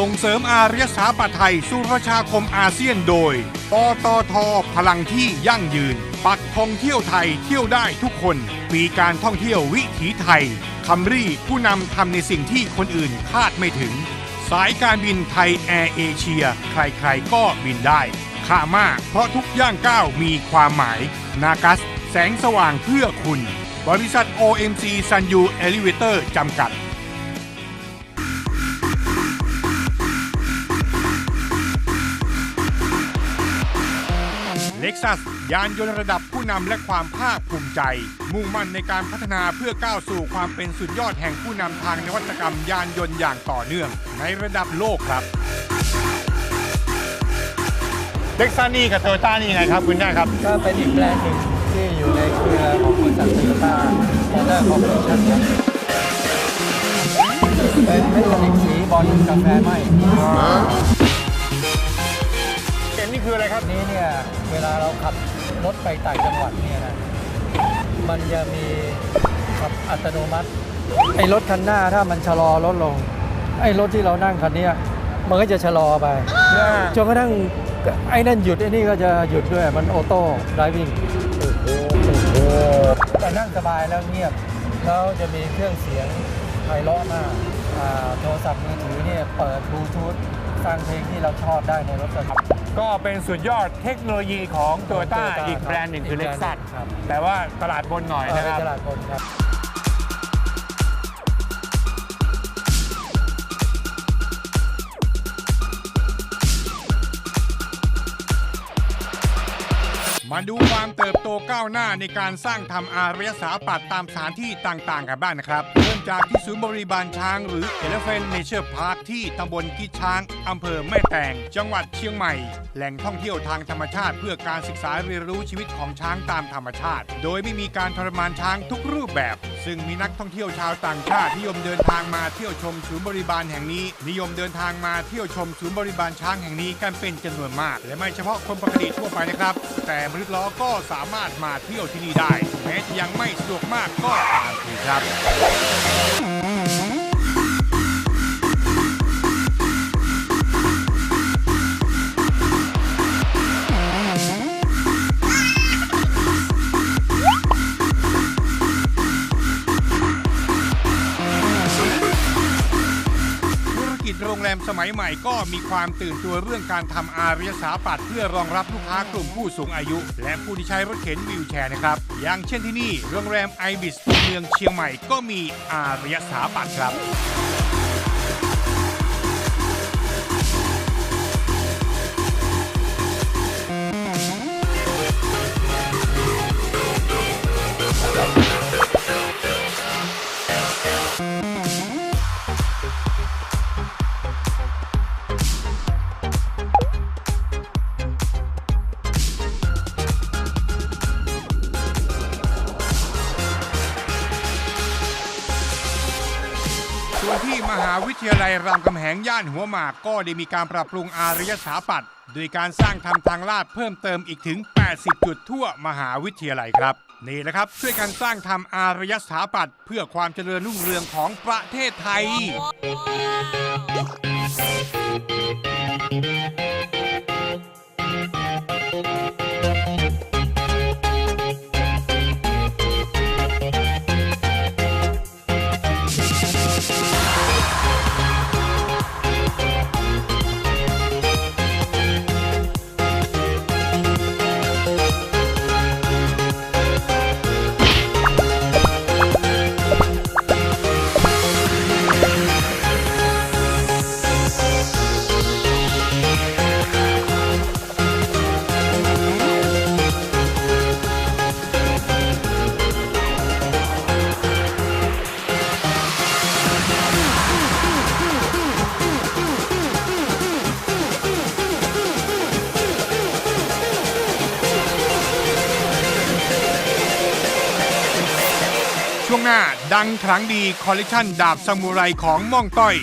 ส่งเสริมอารยสถาปัตย์ไทยสู่ประชาคมอาเซียนโดย ปตท พลังที่ยั่งยืน ปักท่องเที่ยวไทยเที่ยวได้ทุกคนปีการท่องเที่ยววิถีไทยคัมรี่ผู้นำทำในสิ่งที่คนอื่นคาดไม่ถึง สายการบินไทยแอร์เอเชีย ใครๆก็บินได้ค่ามาก เพราะทุกย่างก้าวมีความหมาย นากัส แสงสว่างเพื่อคุณ บริษัท OMC Sun U Elevator จำกัด ล็กซัสยานยนต์ระดับผู้นำและความภาคภูมิใจ มุ่งมั่นในการพัฒนาเพื่อก้าวสู่ความเป็นสุดยอดแห่งผู้นำทางนวัตกรรมยานยนต์อย่างต่อเนื่อง ในระดับโลกครับเล็กซัสนี่กับโตโยต้านี่ยังไงครับคุณแม่ครับ ก็เป็นอีกแบรนด์หนึ่งที่อยู่ในเครือของบริษัทโตโยต้ามอเตอร์คอร์ปอเรชั่นครับเป็นเมทัลลิกสีบอลกาแฟไหมเห็ นนี่คืออะไรครับนี้เนี่ยเวลาเราขับรถไปต่างจังหวัดเนี่ยนะมันจะมีขับอัตโนมัติไอ้รถคันหน้าถ้ามันชะลอลดลง ไอ้รถที่เรานั่งคันเนี้ยมันก็จะชะลอไปจนกระทั่งไอ้นั่นหยุดไอ้นี่ก็จะหยุดด้วยมันออโต้ไดวิ่งแต่นั่งสบายแล้วเงียบแล้วจะมีเครื่องเสียงไพเราะมากอ่าโทรศัพท์มือถือเนี่ยเปิดบลูทูธฟังเพลงที่เราชอบได้ในรถกระบะ ก็เป็นสุดยอดเทคโนโลยีของโตโยต้า Toyota อีกแบรนด์หนึ่งคืออีเล็กกแบรซันสด์ครับ แต่ว่าตลาดบนหน่อยเออนะในครับตลาดคนครับ มาดูความเติบโตก้าวหน้าในการสร้างทำอารยสถาปัตย์ตามสถานที่ต่างๆ กันบ้างนะครับ เริ่มจากที่ศูนย์บริบาลช้างหรือ Elephant Nature Park ที่ตำบลกิดช้างอำเภอแม่แตง จังหวัดเชียงใหม่ แหล่งท่องเที่ยวทางธรรมชาติ เพื่อการศึกษาเรียนรู้ชีวิตของช้างตามธรรมชาติ โดยไม่มีการทรมานช้างทุกรูปแบบ ซึ่งมีนักท่องเที่ยวชาวต่างชาตินิยมเดินทางมาเที่ยวชมศูนย์บริบาลแห่งนี้ นิยมเดินทางมาเที่ยวชมศูนย์บริบาลช้างแห่งนี้กันเป็นจำนวนมาก และไม่เฉพาะคนปกติทั่วไปนะครับ แต่มนุษย์ล้อก็สามารถมาเที่ยวที่นี่ได้ แม้จะยังไม่สะดวกมากก็ตามทีครับ Yeah. โรงแรมสมัยใหม่ก็มีความตื่นตัวเรื่องการทำอารยสาปัตย์เพื่อรองรับลูกค้ากลุ่มผู้สูงอายุ และผู้ที่ใช้รถเข็นวิวแชร์นะครับ อย่างเช่นที่นี่โรงแรมไอบิสเมืองเชียงใหม่ก็มีอารยสาปัตย์ครับ มหาวิทยาลัยรามคำแหงย่านหัวหมากก็ได้มีการปรับปรุงอารยสถาปัตย์โดยการสร้างทำทางลาดเพิ่มเติมอีกถึง 80 จุดทั่วมหาวิทยาลัยครับ นี่แหละครับ ช่วยกันสร้างทำอารยสถาปัตย์เพื่อความเจริญรุ่งเรืองของประเทศไทย ช่วงหน้าดังครั้งดีคอลเลกชันดาบซามูไรของม่องต้อย